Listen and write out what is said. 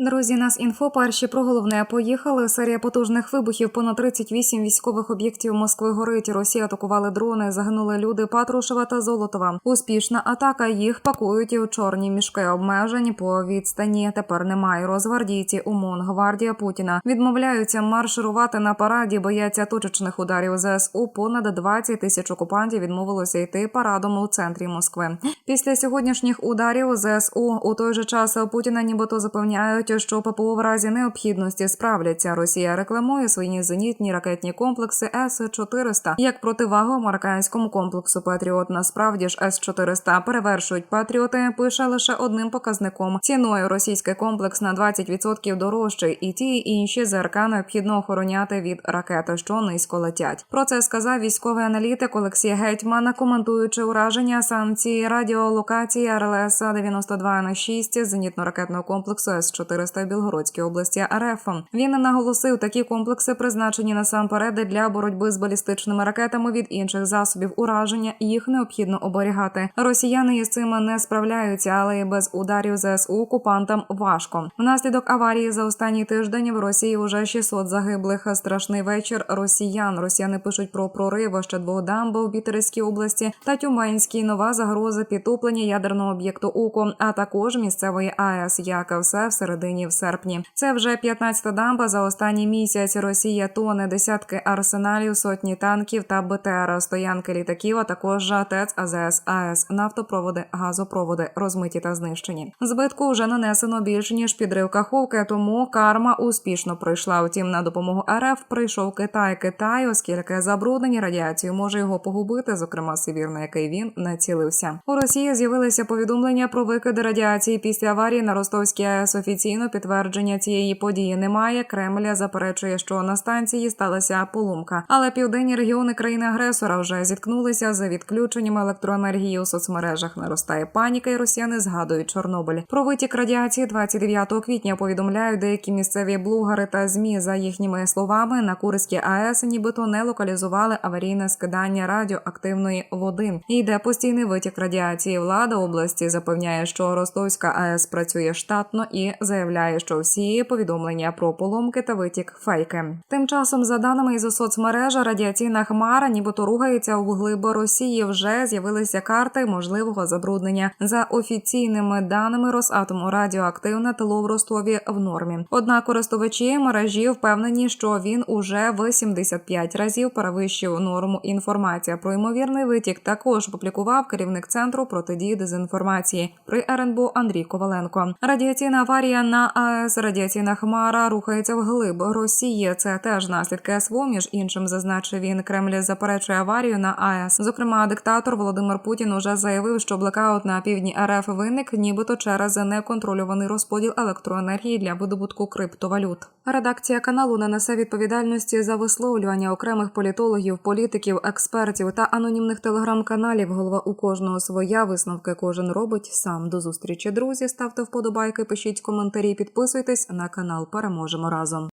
Друзі, нас інфо перші про головне поїхали. Серія потужних вибухів. Понад 38 військових об'єктів Москви горить. Росія атакували дрони. Загинули люди Патрушева та Золотова. Успішна атака. Їх пакують і у чорні мішки обмежень по відстані. Тепер немає. Розгвардійці УМОН, гвардія Путіна відмовляються марширувати на параді. Бояться точечних ударів ЗСУ. Понад 20 тисяч окупантів відмовилося йти парадом у центрі Москви. Після сьогоднішніх ударів ЗСУ у той же час Путіна нібито запевняють, що ППО в разі необхідності справляться. Росія рекламує свої зенітні ракетні комплекси С 400 як противагу американському комплексу Патріот. Насправді ж С 400 перевершують Патріоти. Пише лише одним показником ціною. Російський комплекс на 20% дорожчий, і ті і інші ЗРК необхідно охороняти від ракети, що низько летять. Про це сказав військовий аналітик Олексій Гетьман, коментуючи ураження санкції радіолокації РЛС 92 на 6 зенітно-ракетного комплексу С 400 в Білгородській області РФ. Він наголосив, такі комплекси призначені насамперед для боротьби з балістичними ракетами від інших засобів ураження. Їх необхідно оберігати. Росіяни із цим не справляються, але і без ударів ЗСУ окупантам важко. Внаслідок аварії за останній тиждень в Росії вже 600 загиблих. Страшний вечір росіян. Росіяни пишуть про прорив ще двох дамб у Бітерській області та Тюменській. Нова загроза підтоплення ядерного об'єкту УКО, а також місцевої АЕС. Як все в середині в серпні. Це вже 15-та дамба за останній місяць. Росія тоне десятки арсеналів, сотні танків та БТР, стоянки літаків, а також ТЕЦ, АЗС, АЕС, нафтопроводи, газопроводи, розмиті та знищені. Збитку вже нанесено більше ніж підрив Каховки, тому карма успішно пройшла. Втім, на допомогу РФ прийшов Китай. Китай, оскільки забруднення радіацією може його погубити, зокрема Сибір, на який він націлився. У Росії з'явилися повідомлення про викиди радіації після аварії на Ростовській АЕС. Офіційно підтвердження цієї події немає. Кремля заперечує, що на станції сталася поломка. Але південні регіони країни-агресора вже зіткнулися з відключенням електроенергії у соцмережах. Наростає паніка, і росіяни згадують Чорнобиль. Про витік радіації 29 квітня повідомляють деякі місцеві блогери та змі. За їхніми словами, на Курській АЕС нібито не локалізували аварійне скидання радіоактивної води. Йде постійний витік радіації. Влада області запевняє, що Ростовська АЕС працює штатно і заявляє, що всі повідомлення про поломки та витік фейки. Тим часом, за даними із соцмереж, радіаційна хмара, нібито рухається у глиб Росії. Вже з'явилися карти можливого забруднення. За офіційними даними Росатому радіоактивне тепло в Ростові в нормі. Однак користувачі мережі впевнені, що він уже в 75 разів перевищив норму. Інформація про ймовірний витік також публікував керівник центру протидії дезінформації при РНБО Андрій Коваленко. Радіаційна аварія на АЕС радіаційна хмара рухається вглиб Росії. Це теж наслідки СВО. Між іншим зазначив він Кремль заперечує аварію на АЕС. Зокрема, диктатор Володимир Путін уже заявив, що блекаут на півдні РФ виник, нібито через неконтрольований розподіл електроенергії для видобутку криптовалют. Редакція каналу не несе відповідальності за висловлювання окремих політологів, політиків, експертів та анонімних телеграм-каналів. Голова у кожного своя висновки кожен робить сам. До зустрічі, друзі. Ставте вподобайки, пишіть коментарі, підписуйтесь на канал. Переможемо разом.